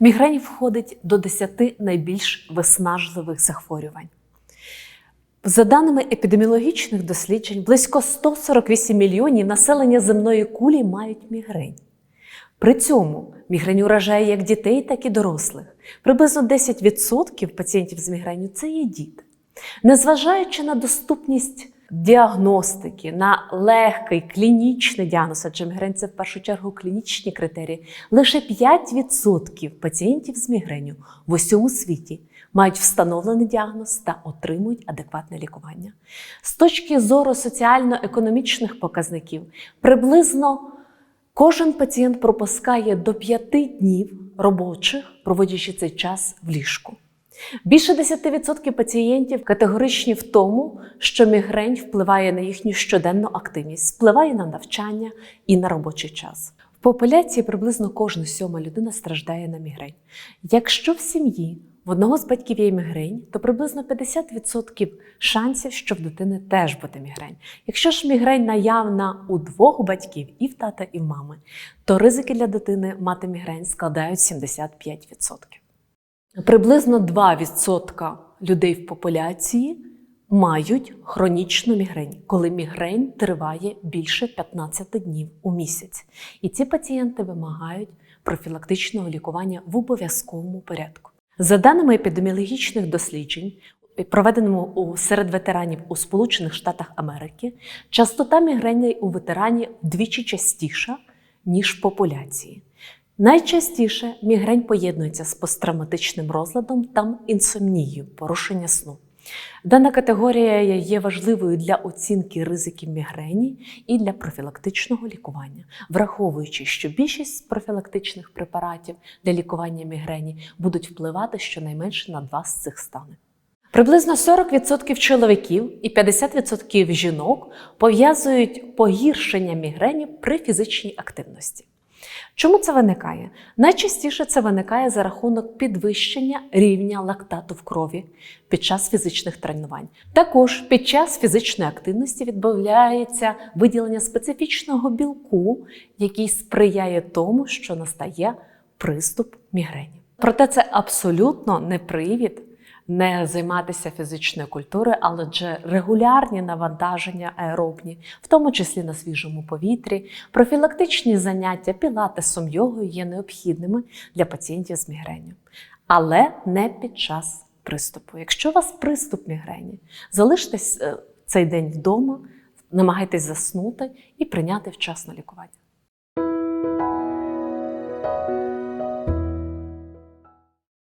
Мігрень входить до 10 найбільш виснажливих захворювань. За даними епідеміологічних досліджень, близько 148 мільйонів населення земної кулі мають мігрень. При цьому мігрень уражає як дітей, так і дорослих. Приблизно 10% пацієнтів з мігренью це є діти. Незважаючи на доступність діагностики, на легкий клінічний діагноз, адже мігрень це в першу чергу клінічні критерії, лише 5% пацієнтів з мігренью в усьому світі мають встановлений діагноз та отримують адекватне лікування. З точки зору соціально-економічних показників, приблизно кожен пацієнт пропускає до 5 днів робочих, проводячи цей час в ліжку. Більше 10% пацієнтів категоричні в тому, що мігрень впливає на їхню щоденну активність, впливає на навчання і на робочий час. В популяції приблизно кожна сьома людина страждає на мігрень. Якщо в сім'ї в одного з батьків є мігрень, то приблизно 50% шансів, що в дитини теж буде мігрень. Якщо ж мігрень наявна у двох батьків, і в тата, і в мами, то ризики для дитини мати мігрень складають 75%. Приблизно 2% людей в популяції мають хронічну мігрень, коли мігрень триває більше 15 днів у місяць. І ці пацієнти вимагають профілактичного лікування в обов'язковому порядку. За даними епідеміологічних досліджень, проведеному серед ветеранів у Сполучених Штатах Америки, частота мігрені у ветеранів вдвічі частіша, ніж в популяції. Найчастіше мігрень поєднується з посттравматичним розладом та інсомнією, порушення сну. Дана категорія є важливою для оцінки ризиків мігрені і для профілактичного лікування, враховуючи, що більшість профілактичних препаратів для лікування мігрені будуть впливати щонайменше на два з цих станів. Приблизно 40% чоловіків і 50% жінок пов'язують погіршення мігрені при фізичній активності. Чому це виникає? Найчастіше це виникає за рахунок підвищення рівня лактату в крові під час фізичних тренувань. Також під час фізичної активності відбувається виділення специфічного білку, який сприяє тому, що настає приступ мігрені. Проте це абсолютно не привід не займатися фізичною культурою, але адже регулярні навантаження аеробні, в тому числі на свіжому повітрі, профілактичні заняття пілатесом йогою є необхідними для пацієнтів з мігреню, але не під час приступу. Якщо у вас приступ мігрені, залиштесь е, цей день вдома, намагайтесь заснути і прийняти вчасно лікування.